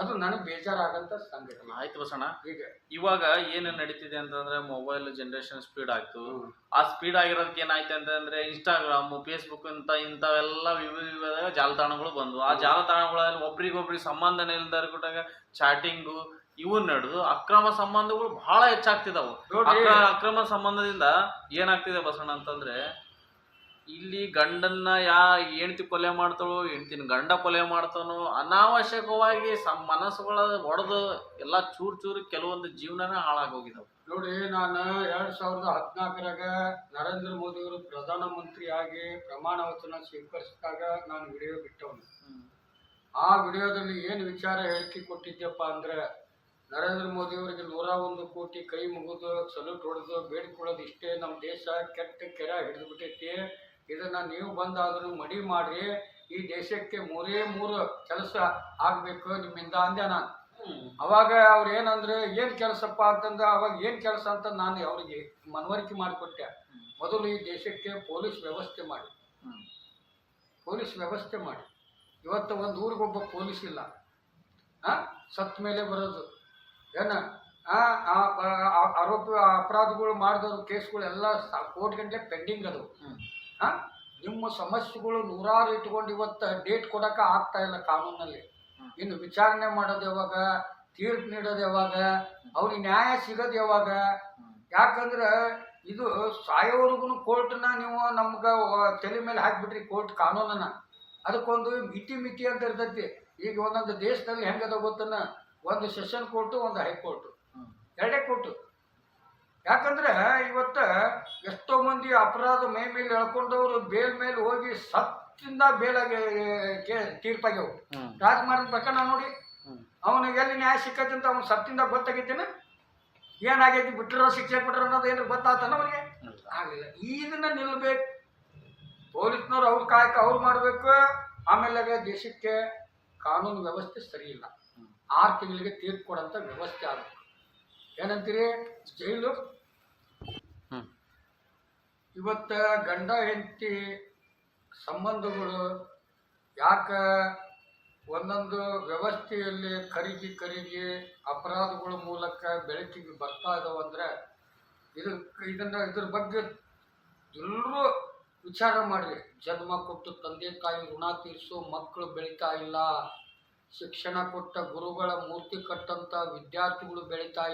ಅದು ನನಗೆ ಬೇಜಾರಾಗಂತ ಸಂಘಟನೆ. ಆಯ್ತು ಬಸಣ್ಣ. ಈಗ ಇವಾಗ ಏನು ನಡೀತಿದೆ ಅಂತಂದ್ರೆ ಮೊಬೈಲ್ ಜನರೇಷನ್ ಸ್ಪೀಡ್ ಆಯ್ತು. ಆ ಸ್ಪೀಡ್ ಆಗಿರೋದಕ್ಕೆ ಏನಾಯ್ತು ಅಂತಂದ್ರೆ ಇನ್ಸ್ಟಾಗ್ರಾಮ್ ಫೇಸ್ಬುಕ್ ಅಂತ ಇಂಥವೆಲ್ಲ ವಿವಿಧ ವಿವಿಧ ಜಾಲತಾಣಗಳು ಬಂದ್ವು. ಆ ಜಾಲತಾಣಗಳಲ್ಲಿ ಒಬ್ರಿಗೊಬ್ರಿಗೆ ಸಂಬಂಧನೇ ಇಲ್ದಾರ ಚಾಟಿಂಗು ಇವು ನಡೆದು ಅಕ್ರಮ ಸಂಬಂಧಗಳು ಬಹಳ ಹೆಚ್ಚಾಗ್ತಿದಾವು. ಅಕ್ರಮ ಸಂಬಂಧದಿಂದ ಏನಾಗ್ತಿದೆ ಬಸಣ್ಣ ಅಂತಂದ್ರೆ ಇಲ್ಲಿ ಗಂಡನ್ನ ಯಾ ಹೆಂಡ್ತಿ ಕೊಲೆ ಮಾಡ್ತಾಳೋ ಹೆಂಡ್ತಿನ ಗಂಡ ಕೊಲೆ ಮಾಡ್ತಾನೋ ಅನಾವಶ್ಯಕವಾಗಿ ಸಮ್ ಮನಸ್ಸುಗಳ ಒಡೆದು ಎಲ್ಲ ಚೂರು ಚೂರು ಕೆಲವೊಂದು ಜೀವನನೇ ಹಾಳಾಗೋಗಿದಾವೆ. ನೋಡಿ ನಾನು ಎರಡ್ ಸಾವಿರದ ಹದಿನಾಲ್ಕರಾಗ ನರೇಂದ್ರ ಮೋದಿ ಅವರು ಪ್ರಧಾನಮಂತ್ರಿ ಆಗಿ ಪ್ರಮಾಣ ವಚನ ಸ್ವೀಕರಿಸಿದಾಗ ನಾನು ವಿಡಿಯೋ ಬಿಟ್ಟವನು. ಆ ವಿಡಿಯೋದಲ್ಲಿ ಏನು ವಿಚಾರ ಹೇಳಿಕೆ ಕೊಟ್ಟಿದ್ಯಪ್ಪ ಅಂದ್ರೆ ನರೇಂದ್ರ ಮೋದಿ ಅವರಿಗೆ ನೂರ ಒಂದು ಕೋಟಿ ಕೈ ಮುಗಿದು ಸಲ್ಯೂಟ್ ಹೊಡೆದು ಬೇಡಿಕೊಳ್ಳೋದು ಇಷ್ಟೇ ನಮ್ಮ ದೇಶ ಕೆಟ್ಟ ಕೆರೆ ಹಿಡಿದು ಬಿಟ್ಟೈತಿ. ಇದನ್ನ ನೀವು ಬಂದಾದರೂ ಮಡಿ ಮಾಡಿ ಈ ದೇಶಕ್ಕೆ ಮೂರೇ ಮೂರು ಕೆಲಸ ಆಗಬೇಕು ನಿಮ್ಮಿಂದ ಅಂದೆ ನಾನು ಅವಾಗ ಅವ್ರು ಏನಂದ್ರೆ ಏನು ಕೆಲಸಪ್ಪ ಅಂತಂದ್ರೆ ಅವಾಗ ಏನು ಕೆಲಸ ಅಂತ ನಾನು ಅವ್ರಿಗೆ ಮನವರಿಕೆ ಮಾಡಿಕೊಟ್ಟೆ ಮೊದಲು ಈ ದೇಶಕ್ಕೆ ಪೊಲೀಸ್ ವ್ಯವಸ್ಥೆ ಮಾಡಿ ಪೊಲೀಸ್ ವ್ಯವಸ್ಥೆ ಮಾಡಿ ಇವತ್ತು ಒಂದು ಊರಿಗೊಬ್ಬ ಪೊಲೀಸ್ ಇಲ್ಲ ಹಾಂ ಸತ್ ಮೇಲೆ ಬರೋದು ಏನ ಆರೋಪಿ ಅಪರಾಧಗಳು ಮಾಡಿದವರು ಕೇಸ್ಗಳು ಎಲ್ಲ ಕೋಟಿ ಗಂಟೆ ಪೆಂಡಿಂಗ್ ಅದು ನಿಮ್ಮ ಸಮಸ್ಯೆಗಳು ನೂರಾರು ಇಟ್ಕೊಂಡು ಇವತ್ತು ಡೇಟ್ ಕೊಡಕ ಆಗ್ತಾ ಇಲ್ಲ ಕಾನೂನಲ್ಲಿ. ಇನ್ನು ವಿಚಾರಣೆ ಮಾಡೋದು ಯಾವಾಗ? ತೀರ್ಪು ನೀಡೋದು ಯಾವಾಗ? ಅವ್ರಿಗೆ ನ್ಯಾಯ ಸಿಗೋದು ಯಾವಾಗ? ಯಾಕಂದ್ರೆ ಇದು ಸಾಯೋವರೆಗೂ ಕೋರ್ಟ್ನ ನೀವು ನಮ್ಗೆ ತಲೆ ಮೇಲೆ ಹಾಕಿಬಿಟ್ರಿ ಕೋರ್ಟ್ ಕಾನೂನನ್ನ. ಅದಕ್ಕೊಂದು ಮಿತಿ ಮಿತಿ ಅಂತ ಇರ್ತೈತಿ. ಈಗ ಒಂದೊಂದು ದೇಶದಲ್ಲಿ ಹೆಂಗದ ಗೊತ್ತನ? ಒಂದು ಸೆಷನ್ ಕೋರ್ಟು ಒಂದು ಹೈಕೋರ್ಟು. ಎರಡೇ ಕೋರ್ಟು. ಯಾಕಂದ್ರೆ ಇವತ್ತು ಎಷ್ಟೋ ಮಂದಿ ಅಪರಾಧ ಮೈ ಮೇಲೆ ಎಳ್ಕೊಂಡವ್ರು ಬೇಲ್ ಮೇಲೆ ಹೋಗಿ ಸತ್ತಿಂದ ಬೇಲಾಗಿ ತೀರ್ಪಾಗ್ಯವು. ರಾಜಮಾರ್ಗ ಪ್ರಕರಣ ನೋಡಿ ಅವನಿಗೆ ಎಲ್ಲಿ ನ್ಯಾಯ ಸಿಕ್ಕತ್ತೆ ಅಂತ ಅವ್ನು ಸತ್ತಿಂದ ಗೊತ್ತಾಗೈತೆನ ಏನಾಗೈತಿ ಬಿಟ್ಟಿರೋ ಶಿಕ್ಷೆ ಕೊಟ್ಟರು ಅನ್ನೋದು ಏನು ಗೊತ್ತಾತನ ಅವನಿಗೆ? ಆಗಲಿಲ್ಲ. ಇದನ್ನ ನಿಲ್ಬೇಕು. ಪೊಲೀಸ್ನವ್ರು ಅವ್ರ ಕಾಯಕ ಅವ್ರು ಮಾಡಬೇಕು. ಆಮೇಲೆ ದೇಶಕ್ಕೆ ಕಾನೂನು ವ್ಯವಸ್ಥೆ ಸರಿ ಇಲ್ಲ. ಆರು ತಿಂಗಳಿಗೆ ತೀರ್ಪು ಕೊಡೋಂಥ ವ್ಯವಸ್ಥೆ ಆಗಬೇಕು. ಏನಂತೀರಿ? ಜೈಲು ಇವತ್ತು ಗಂಡ ಹೆಂಡತಿ ಸಂಬಂಧಗಳು ಯಾಕ ಒಂದೊಂದು ವ್ಯವಸ್ಥೆಯಲ್ಲಿ ಖರೀದಿ ಖರೀದಿ ಅಪರಾಧಗಳ ಮೂಲಕ ಬೆಳಕಿಗೆ ಬರ್ತಾ ಇದಾವಂದ್ರೆ ಇದು ಇದನ್ನ ಇದ್ರ ಬಗ್ಗೆ ಎಲ್ಲರೂ ವಿಚಾರ ಮಾಡಿ ಜನ್ಮ ಕೊಟ್ಟು ತಂದೆ ತಾಯಿ ಋಣ ತೀರ್ಸು ಮಕ್ಕಳು ಬೆಳೀತಾ ಇಲ್ಲ. ಶಿಕ್ಷಣ ಕೊಟ್ಟ ಗುರುಗಳ ಮೂರ್ತಿ ಕಟ್ಟಂತ ವಿದ್ಯಾರ್ಥಿಗಳು ಬೆಳೀತಾ